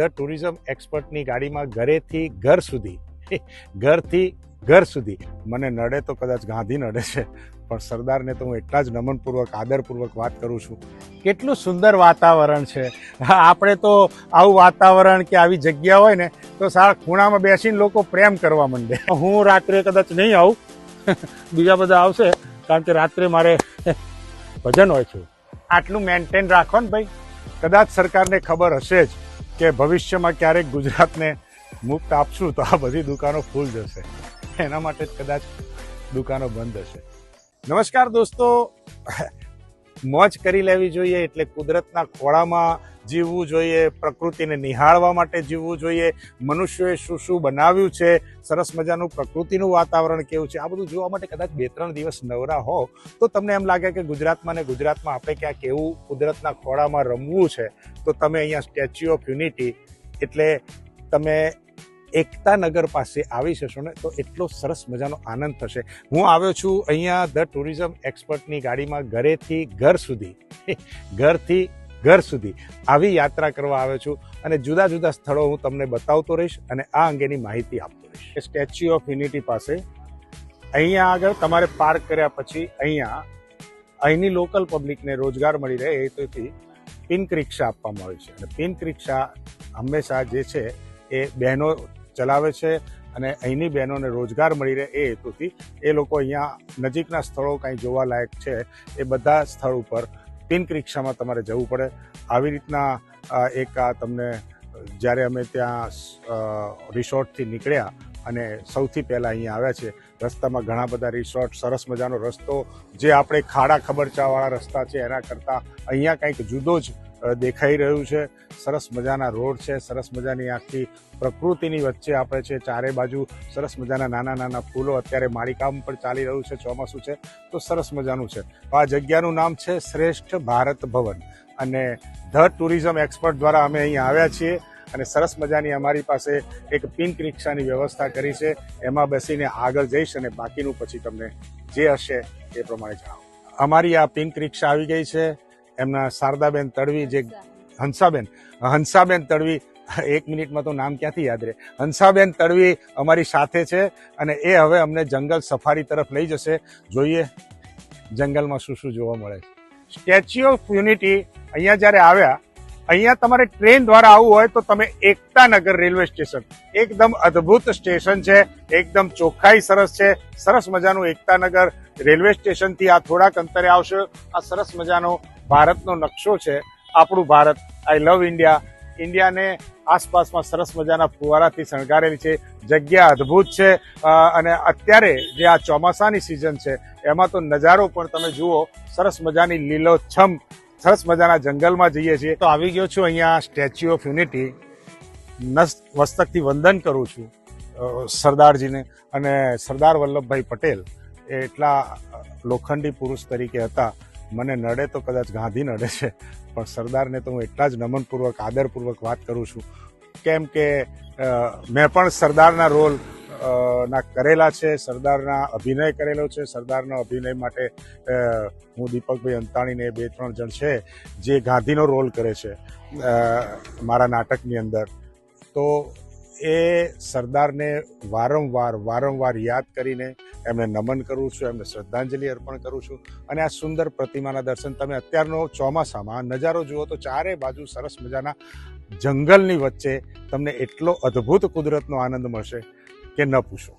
The tourism એક્સપર્ટની ગાડીમાં ઘરેથી ઘર સુધી ઘરથી ઘર સુધી. મને નડે તો કદાચ ગાંધી નડે છે, પણ સરદારને તો હું એટલા જ નમનપૂર્વક, આદરપૂર્વક વાત કરું છું. કેટલું સુંદર વાતાવરણ છે. આપણે તો આવું વાતાવરણ કે આવી જગ્યા હોય ને, તો સારા ખૂણામાં બેસીને લોકો પ્રેમ કરવા માંડે. હું રાત્રે કદાચ નહીં આવું. બીજા બધા આવશે, કારણ કે રાત્રે મારે ભજન હોય છે. આટલું મેન્ટેન રાખો ને ભાઈ. કદાચ સરકારને ખબર હશે જ. કે ભવિષ્યમાં ક્યારેક ગુજરાતને મુક્ત આપશું તો આ બધી દુકાનો ફૂલ જશે. એના માટે જ કદાચ દુકાનો બંધ હશે. નમસ્કાર દોસ્તો. મોજ કરી લેવી જોઈએ એટલે કુદરતના ખોળામાં જીવવું જોઈએ, પ્રકૃતિને નિહાળવા માટે જીવવું જોઈએ. મનુષ્યોએ શું શું બનાવ્યું છે? સરસ મજાનું પ્રકૃતિનું વાતાવરણ કેવું છે? આ બધું જોવા માટે કદાચ બે ત્રણ દિવસ નવરા હો, તો તમને એમ લાગે કે ગુજરાતમાં ને ગુજરાતમાં આપણે ક્યાંક એવું કુદરતના ખોળામાં રમવું છે? તો તમે અહીંયા સ્ટેચ્યુ ઓફ યુનિટી એટલે તમે એકતા નગર પાસે આવી જશો ને, તો એટલો સરસ મજાનો આનંદ થશે. હું આવ્યો છું અહીંયા ધ ટુરિઝમ એક્સપર્ટની ગાડીમાં ઘરેથી ઘર સુધી. ઘરથી ઘર સુધી આવી યાત્રા કરવા આવ્યો છું અને જુદા જુદા સ્થળો હું તમને બતાવતો રહીશ અને આ અંગેની માહિતી આપતો રહીશ. સ્ટેચ્યુ ઓફ યુનિટી પાસે અહીંયા આગળ તમારે પાર્ક કર્યા પછી અહીંયા અહીંની લોકલ પબ્લિકને રોજગાર મળી રહે એ હેતુથી પિંક રિક્ષા આપવામાં આવે છે. અને પિંક રિક્ષા હંમેશા જે છે એ બહેનો ચલાવે છે અને અહીંની બહેનોને રોજગાર મળી રહે એ હેતુથી એ લોકો અહીંયા નજીકના સ્થળો કાંઈ જોવાલાયક છે એ બધા સ્થળ ઉપર પિંક રિક્ષામાં તમારે જવું પડે. આવી રીતના એક આ તમને, જ્યારે અમે ત્યાં રિસોર્ટથી નીકળ્યા અને સૌથી પહેલાં અહીંયા આવ્યા છે, રસ્તામાં ઘણા બધા રિસોર્ટ, સરસ મજાનો રસ્તો, જે આપણે ખાડા ખબરચાવાળા રસ્તા છે, એના કરતાં અહીંયા કંઈક જુદો જ દેખાઈ રહ્યું છે. સરસ મજાના રોડ છે. સરસ મજાની આખી પ્રકૃતિની વચ્ચે આપણે છે ચારે બાજુ સરસ મજાના નાના નાના ફૂલો. અત્યારે માળીકામ પણ ચાલી રહ્યું છે, ચોમાસું છે. તો સરસ મજાનું છે. આ જગ્યાનું નામ છે શ્રેષ્ઠ ભારત ભવન. અને ધ ટુરિઝમ એક્સપર્ટ દ્વારા અમે અહીં આવ્યા છીએ અને સરસ મજાની અમારી પાસે એક પિંક રિક્ષાની વ્યવસ્થા કરી છે. એમાં બેસીને આગળ જઈશ અને બાકીનું પછી તમને જે હશે એ પ્રમાણે જણાવો. અમારી આ પિંક રિક્ષા આવી ગઈ છે. એમના શારદાબેન તડવી, જે હંસાબેન હંસાબેન તડવી, એક મિનિટમાં તો નામ ક્યાંથી યાદ રહે? હંસાબેન તડવી અમારી સાથે છે અને એ હવે અમને જંગલ સફારી તરફ લઈ જશે. જોઈએ જંગલમાં શું શું જોવા મળે. સ્ટેચ્યુ ઓફ યુનિટી અહીંયા જ્યારે આવ્યા, અહીંયા તમારે ટ્રેન દ્વારા આવવું હોય તો તમે એકતાનગર રેલવે સ્ટેશન. એકદમ અદ્ભુત સ્ટેશન છે, એકદમ ચોખ્ખાઈ સરસ છે. સરસ મજાનું એકતાનગર રેલવે સ્ટેશનથી આ થોડાક અંતરે આવશે. આ સરસ મજાનો ભારતનો નકશો છે, આપણું ભારત. આઈ લવ ઇન્ડિયા ઇન્ડિયાને આસપાસમાં સરસ મજાના ફુવારાથી શણગારેલી છે, જગ્યા અદ્ભુત છે અને અત્યારે જે આ ચોમાસાની સિઝન છે, એમાં તો નજારો પણ તમે જુઓ, સરસ મજાની લીલોછમ, સરસ મજાના જંગલમાં જઈએ છીએ. તો આવી ગયો છું અહીંયા સ્ટેચ્યુ ઓફ યુનિટી મસ્તકથી વંદન કરું છું સરદારજીને. અને સરદાર વલ્લભભાઈ પટેલ એટલા લોખંડી પુરુષ તરીકે હતા. મને નડે તો કદાચ ગાંધી નડે છે, પણ સરદારને તો હું એટલા જ નમનપૂર્વક, આદરપૂર્વક વાત કરું છું. કેમ કે મેં પણ સરદારના રોલ ના કરેલા છે, સરદારના અભિનય કરેલો છે, સરદારના અભિનય માટે હું દીપકભાઈ અંતાણીને બે ત્રણ જણ છે, જે ગાંધીનો રોલ કરે છે મારા નાટકની અંદર. તો એ સરદારને વારંવાર વારંવાર યાદ કરીને એમને નમન કરું છું, એમને શ્રદ્ધાંજલિ અર્પણ કરું છું અને આ સુંદર પ્રતિમાના દર્શન તમે અત્યારનો ચોમાસામાં નજારો જુઓ તો ચારે બાજુ સરસ મજાના જંગલની વચ્ચે તમને એટલો અદ્ભુત કુદરતનો આનંદ મળશે કે ન પૂછો.